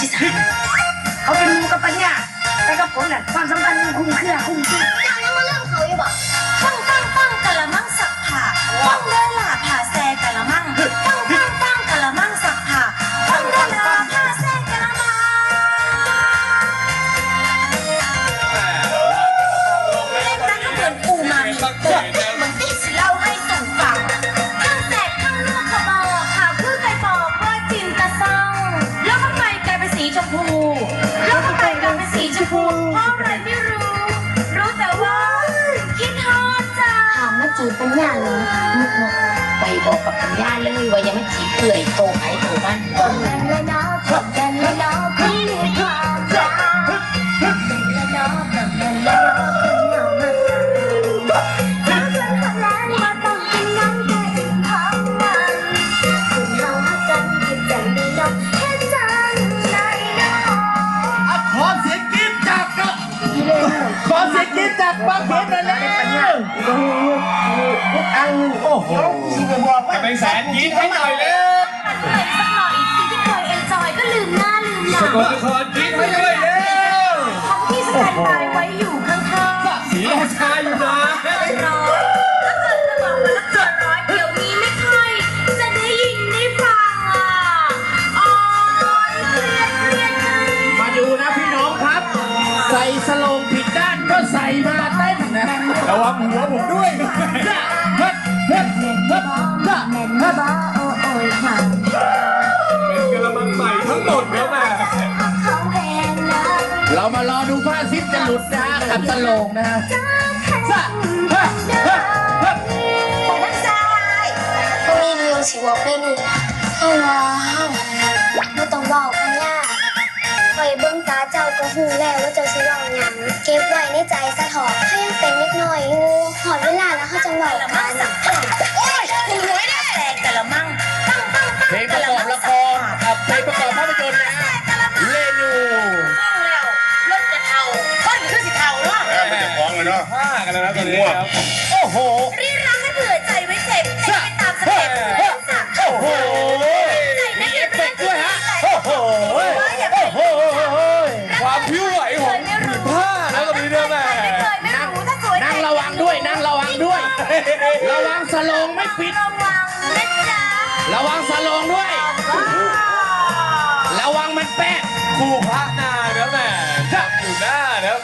ที่สาเขาเป็นมูกับปัญญาแต่กับผมนี่ยความสัมพันธ์คุ้มเครือคุ้มจิงามมาเลยมุกมุกไปบอกกับปัญญาเลยว่ายังไม่จีบเอื่อยโตไอ้โตมันกดกันเลยเนาะกดกันเลยเนาะคุณมีความรักกดกันเลยเนาะกดกันเลยเนาะคุณเหงามากถ้าเธอหังมาต้องกินน้ำแกงทั้งวันคุณเฮาหักกันกินกันเลยเนาะแค่จังใจเนะอะขอเสียงกรี๊ดจากกะขอเสียงกรี๊ดจากบางเขนหน่อยแล้ว โอ้โหจะเป็นแสนยินให้หน่อยเลยมันเหนื่อยสักหน่อยสิ่งที่เคยเอนจอยก็ลืมหน้าลืมหลัสงกลนครยินให้ด้วยเร็วทั้งที่สแตนบายไว้อยู่ข้างๆสีราชาอยู่นะร้อยถ้าเกิดจะบอกว่าละครร้อยเดี๋ยวนี้ไม่ค่อยจะได้ยินได้ฟังอะอ๋อเครียดเครียดเครียดมาดูนะพี่น้องครับ ใส่สโลงผิดด้านก็ใส่มาเต้นนะระวังหัวผมด้วย นเฮ้ยบ่โอ้โอ้ยค่ะเป็นกระมังใหม่ทั้งหมดแล้วแม่เขาแพงนะเรามารอดูผ้าซิปจะหลุดนะฮะกับสโลงนะฮะจ้าแพจ้ะงเฮ้ยเฮ้ยเฮ้ยแต่นักซ้ายก็มีเรื่องสิบอกได้นี่ให้ว้าวไม่ต้องบอกกันยาคอยเบิ้งตาเจ้าก็หูแล้วว่าเจ้าสิลองหยังเก็บไว้ในใจสะถอดถ้ยังเป็นเล็กน้อยอยู่หอดเวลาแล้วเขาจะบอกกะละ ไม่จะฟ้องเลยเนาะผ้ากันแล้วนะตอนนี้ครับโอ้โหรีรักให้เผื่อใจไว้เจ็บให้ไปตามสเต็ปเพื่อนสักโอ้โหมีเอฟเฟกต์ด้วยฮะโอ้โหโอ้โหความผิวไหวของผืนผ้านะตอนนี้เนี่ยแม่ไม่เคยไม่รู้ถ้าสวยนั่งระวังด้วยนั่งระวังด้วย ระวังสโลงไม่ปิด ระวังนะจ๊ะระวังสโลงด้วย ระวังมันแป๊กคู่พระนาเนะแม่จับอยู่หน้านะครับ